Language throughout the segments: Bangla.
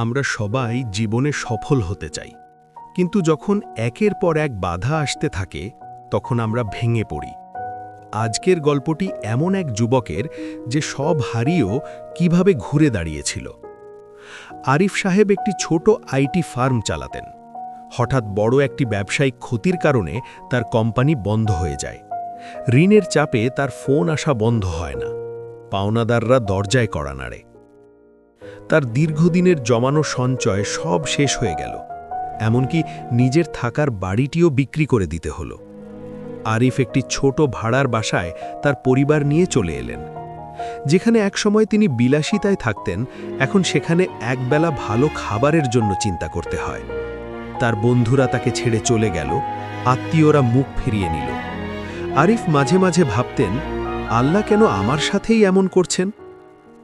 আমরা সবাই জীবনে সফল হতে চাই। কিন্তু যখন একের পর এক বাধা আসতে থাকে, তখন আমরা ভেঙে পড়ি। আজকের গল্পটি এমন এক যুবকের যে সব হারিয়েও কীভাবে ঘুরে দাঁড়িয়েছিল। আরিফ সাহেব একটি ছোট আইটি ফার্ম চালাতেন। হঠাৎ বড় একটি ব্যবসায়িক ক্ষতির কারণে তার কোম্পানি বন্ধ হয়ে যায়। ঋণের চাপে তার ফোন আসা বন্ধ হয় না। পাওনাদাররা দরজায় কড়া নাড়ে। তার দীর্ঘদিনের জমানো সঞ্চয় সব শেষ হয়ে গেল। এমনকি নিজের থাকার বাড়িটিও বিক্রি করে দিতে হলো। আরিফ একটি ছোট ভাড়ার বাসায় তার পরিবার নিয়ে চলে এলেন। যেখানে একসময় তিনি বিলাসিতায় থাকতেন, এখন সেখানে একবেলা ভালো খাবারের জন্য চিন্তা করতে হয়। তার বন্ধুরা তাকে ছেড়ে চলে গেল, আত্মীয়রা মুখ ফিরিয়ে নিল। আরিফ মাঝে মাঝে ভাবতেন, আল্লাহ কেন আমার সাথেই এমন করছেন?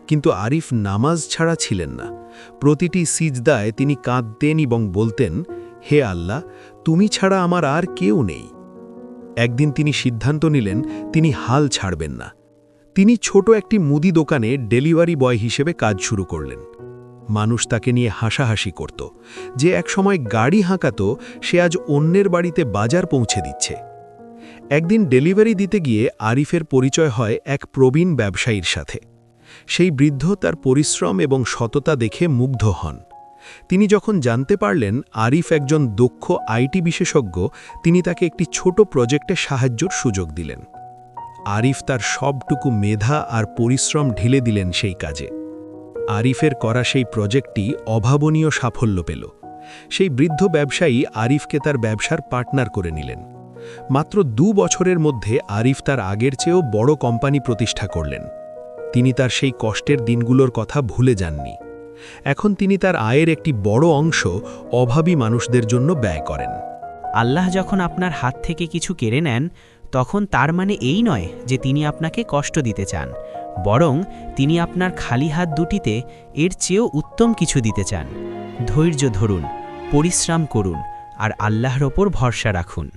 কিন্তু আরিফ নামাজ ছাড়া ছিলেন না। প্রতিটি সিজদায় তিনি কাঁদতেন এবং বলতেন, হে আল্লাহ, তুমি ছাড়া আমার আর কেউ নেই। একদিন তিনি সিদ্ধান্ত নিলেন, তিনি হাল ছাড়বেন না। তিনি ছোট একটি মুদি দোকানে ডেলিভারি বয় হিসেবে কাজ শুরু করলেন। মানুষ তাকে নিয়ে হাসাহাসি করত। যে একসময় গাড়ি হাঁকাত, সে আজ অন্যের বাড়িতে বাজার পৌঁছে দিচ্ছে। একদিন ডেলিভারি দিতে গিয়ে আরিফের পরিচয় হয় এক প্রবীণ ব্যবসায়ীর সাথে। সেই বৃদ্ধ তার পরিশ্রম এবং সততা দেখে মুগ্ধ হন। তিনি যখন জানতে পারলেন আরিফ একজন দক্ষ আইটি বিশেষজ্ঞ, তিনি তাকে একটি ছোট প্রজেক্টে সাহায্যর সুযোগ দিলেন। আরিফ তার সবটুকু মেধা আর পরিশ্রম ঢেলে দিলেন সেই কাজে। আরিফের করা সেই প্রজেক্টটি অভাবনীয় সাফল্য পেল। সেই বৃদ্ধ ব্যবসায়ী আরিফকে তার ব্যবসার পার্টনার করে নিলেন। মাত্র দু বছরের মধ্যে আরিফ তার আগের চেয়েও বড় কোম্পানি প্রতিষ্ঠা করলেন। তিনি তার সেই কষ্টের দিনগুলোর কথা ভুলে যাননি। এখন তিনি তার আয়ের একটি বড় অংশ অভাবী মানুষদের জন্য ব্যয় করেন। আল্লাহ যখন আপনার হাত থেকে কিছু কেড়ে নেন, তখন তার মানে এই নয় যে তিনি আপনাকে কষ্ট দিতে চান, বরং তিনি আপনার খালি হাত দুটিতে এর চেয়েও উত্তম কিছু দিতে চান। ধৈর্য ধরুন, পরিশ্রম করুন, আর আল্লাহর ওপর ভরসা রাখুন।